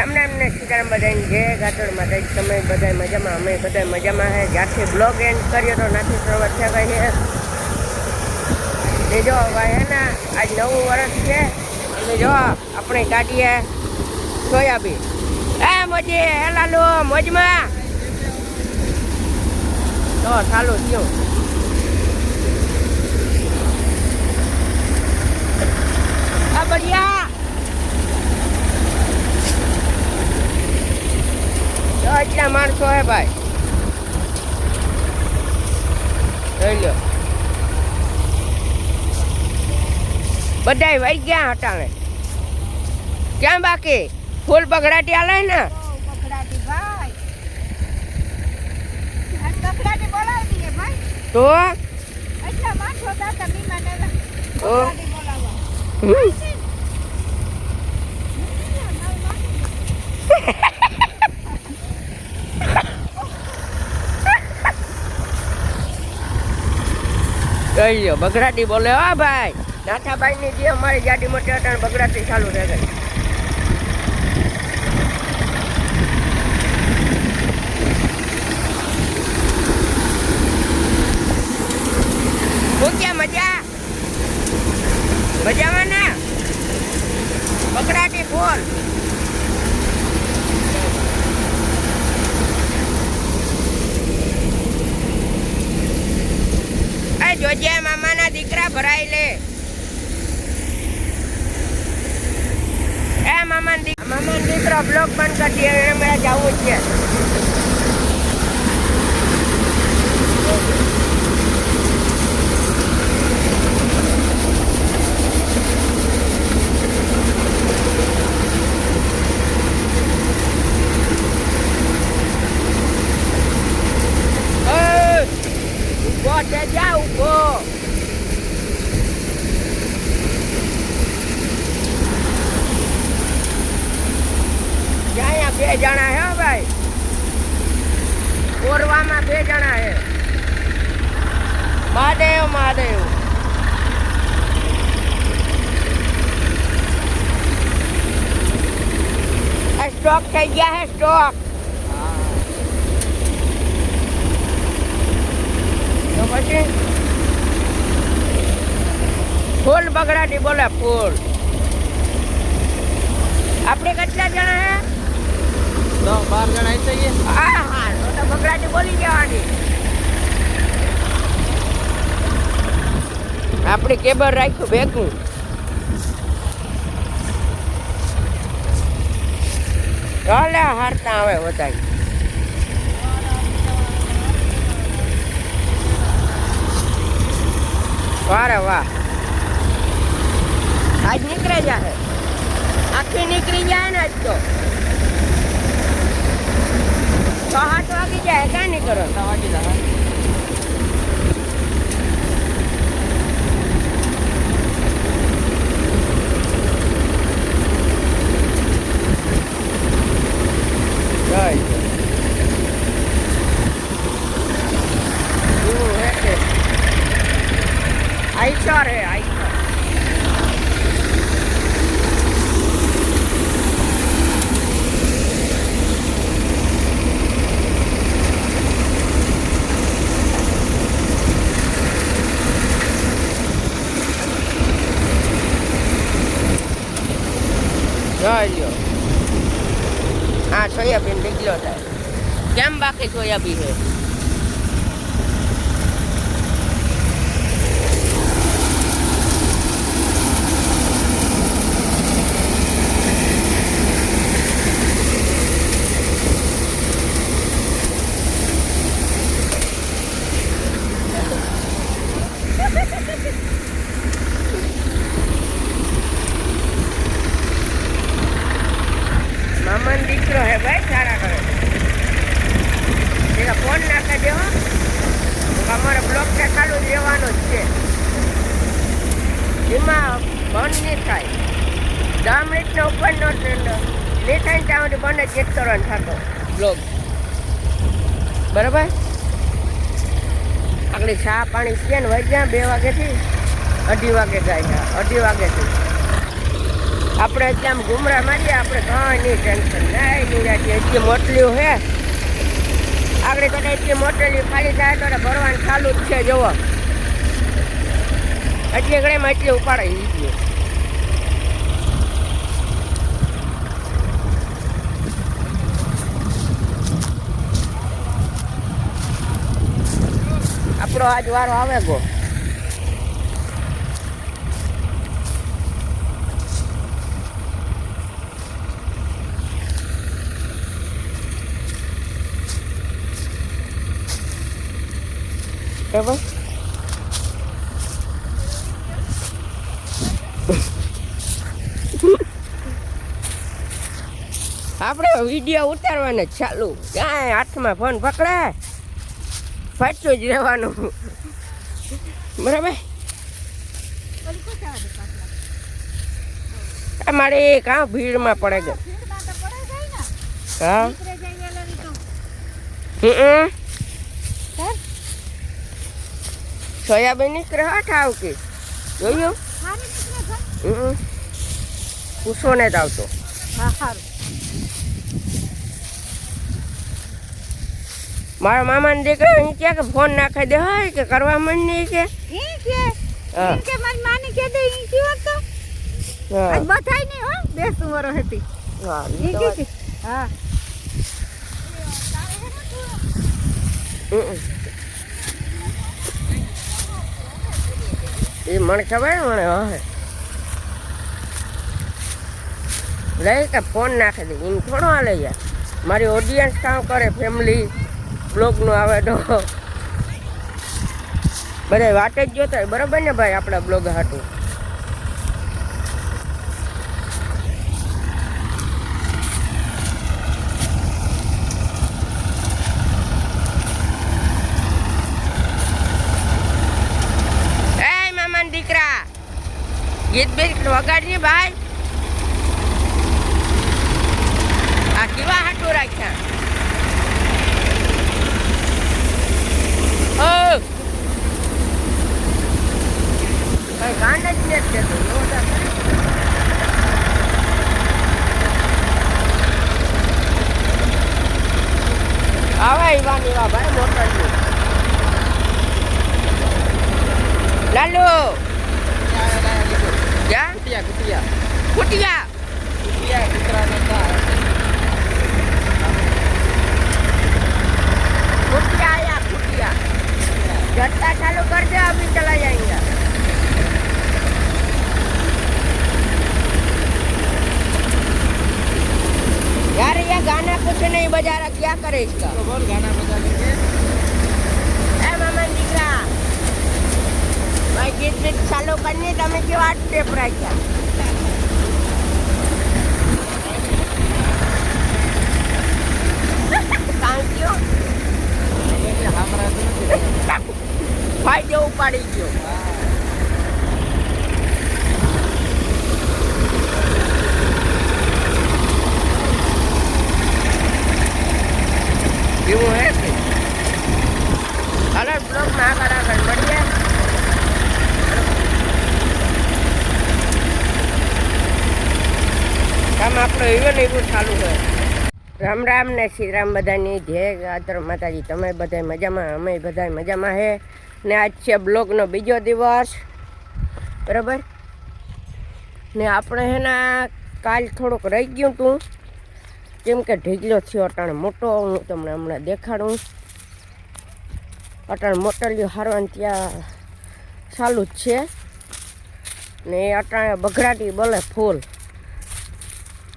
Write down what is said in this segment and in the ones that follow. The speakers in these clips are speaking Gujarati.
રામ રામ ને સીતારામ બધાને જય ગાતોડ માતા તમે બધા મજામાં? અમે બધા મજામાં હે. જ્યારથી બ્લોગ એન્ડ કર્યો તો નથી શરૂઆત થયા ગઈ છે ને જો ભાઈ હે ને, આજ નવું વર્ષ છે. અને જો, આપણે કાઢીએ સોયાબીન. એ મોજી, હે લાલુ, મોજમાં. તો ચાલુ થયું. આ બઢિયા તો એટલા માણસો હે ભાઈ. જોઈ બધાય વહી ગયા હટાણે ક્યાં બાકી? ફૂલ પગડાટી આલે ને? તો? એટલા માણસો હતા બીમાર ને જોઈ લો બગડાટી બોલે, હા ભાઈ નાથાભાઈ ની જે અમારી ગાડી મોટી હતા બગડાટી ચાલુ રહે હું ક્યાં મજા મજામાં ને બગડાટી બોલ એ જોજે ભરાઈ લે એ મામાન મામાન દીકરો બ્લોક બંધ કરી દે એને મેં જવું છે Ê, ઊભો છે જા ઊભો ત્યાં બે જણા હે હો ભાઈ. કોરવામાં બે જણા હે. મહાદેવ મહાદેવ. આ સ્ટોક થઈ ગયા હે, સ્ટોક. તો પછી? ફૂલ બગડાટી બોલે, ફૂલ. આપણે કેટલા જણા હે? દસ બાર જણા આવી જઈએ. હા હા તો બગડાટી બોલી જવાની આપણે કેબર રાખ્યું ભેગું. ચાલે હારતા આવે વધારે વારે વાહ. આજ નીકળે જાય આખી નીકળી જાય ને આજ તો. છ આઠ વાગી જાય ક્યાં નીકળો વાગી જાય Right. એવું હે કે આઈસર હે આઈસર જોઈ લ્યો હા સોયાબીન નીકળ્યો થાય. કેમ બાકી સોયાબીન? છે મામાનો દીકરો હે ભાઈ સારા કરે. એટલે ફોન નાખી દેવો અમારે બ્લોક કે ચાલુ રહેવાનો જ છે. એમાં બંધ નહીં થાય. દસ મિનિટનો ઉપર નો નહીં થાય ને ત્યાં સુધી બંધ ચેક કરવાનો થતો બ્લોક બરાબર? આપણે ચા પાણી છે ને વહી ગયા બે વાગેથી અઢી વાગે જાય અઢી વાગ્યાથી. આપણે એટલે આમ ગુમરા મારીએ, આપણે કાંઈ ટેન્શન નહીં નિરાતી એટલી મોટલીઓ હે. આગળ તો એટલી મોટલી ખાલી થાય તો ભરવાનું ચાલુ જ છે, જુઓ. એટલી ઘડીમાં એટલી ઉપાડાઈ લીધી આપણો આજ વારો આવે ગો. બરાબર? આપણે વીડિયો ઉતારવાને ચાલુ. ક્યાંય હાથમાં ફોન પકડે? ફાટતું જ રહેવાનું. બરાબર? મારે કાં ભીડમાં પડે ગયો. હા. હમ હે? સોયાબીન નીકળે હાથ આવ કે જોયું હારી નીકળે છે? હમ પૂછો ને જ આવતો હા, હારું. મારા મામાને દીકરા અહીં ક્યાં કે ફોન નાખી દે હોય કે કરવા માંડ નહીં કે ઈ કે, હા ઈ કે મારી માની કે દે, ઈ કેવો તો? હા આજ બધાય નહીં હો, બેસતું વરસ હતી. હા ઈ ઈ તો કે વાત. કે, હા. હમ. એ મને ખબર મને હવે. લઈ કે ફોન નાખી દે. એમ થોડો હાલે યાર. મારી ઓડિયન્સ કામ કરે ફેમિલી બ્લોગનું આવે તો બધા વાટે જ જોતા હોય. બરોબર ને ભાઈ, આપણા બ્લોગ હાટું એ મામાના દીકરા ગીત બીત વગાડની ભાઈ. આ કેવા હાટું રાખ્યા. કઈ કાંડ જ નથી દેતો એવો. આવે ઈવાન ઈવા ભાઈ મોટરનું લાલુ. कुटिया कुटिया कुटिया कुटिया कितना नंदा कुटिया या कुटिया घट्टा चालू कर दे अभी चला जाएँगे यार ये गाना कुछ नहीं बजा रहा क्या करे इसका तो बोल गाना बजा કરીને તમે કેવા ટેપ રાખ્યા થેન્ક યુ એટલે હામરાતું નથી ભાઈ જેવું પાડી ગયો એવું હે કે હાલો બ્લોગમાં આગળ આગળ મળીએ કામ આપણો એવું ને એવું ચાલુ હોય રામ રામ ને શ્રી રામ બધાની. જય ગાતર માતાજી. તમે બધા મજામાં? અમે બધા મજામાં હે. ને આજ છે બ્લોગનો બીજો દિવસ. બરાબર? ને આપણે હેના કાલ થોડુંક રહી ગયું તું. કેમ કે ઢીગલો થયો, અટાણ મોટો. હું તમને હમણાં દેખાડું. અટાણે મોટલિયો હારવાનું ત્યાં ચાલુ જ છે. ને એ અટાણે બઘરાટી બોલે ફૂલ.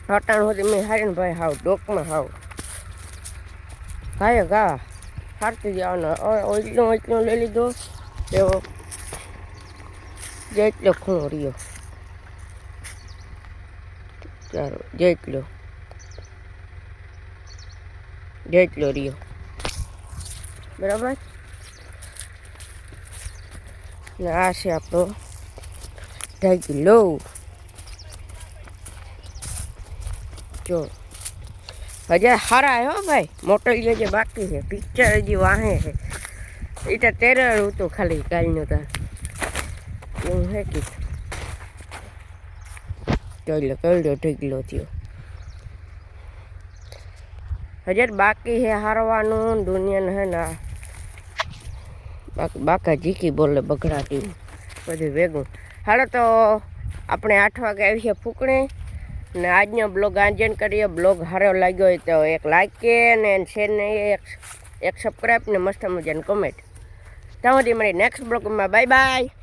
અટાણ સુધી મેં હારીને ભાઈ હાવ, ડોકમાં હાવ. ભાઈ ગા, હારતી જવાનો ઓઈટલો ઓઈટલો લઈ લીધો. એવો જેટલો ખૂણો રહ્યો. ચાલો, જેટલો. જેટલો રહ્યો. બરાબર? ને આ છે આપણો ઢગલો. જો. હજાર હારા હો ભાઈ. મોટો જે બાકી છે. પિક્ચર હજી વાહે છે. એ તો તેરર હતું ખાલી કાલનું તાર એવું હે કે. જોઈ લો કરડ્યો ઢીકલો થયો. હજાર બાકી હે હારવાનું, દુનિયાને હે ના બાકી, બાકા જીકી બોલે બગડાટી. બધું ભેગું. હાલો તો આપણે આઠ વાગે આવીએ ફૂકણે. ને આજનો બ્લોગ આંજન કરીએ. બ્લોગ સારો લાગ્યો હોય તો એક લાઈક કે ને શેર ને એક એક સબસ્ક્રાઈબ ને મસ્ત મજાની કોમેન્ટ ત્યાં સુધી મળી નેક્સ્ટ બ્લોગમાં બાય બાય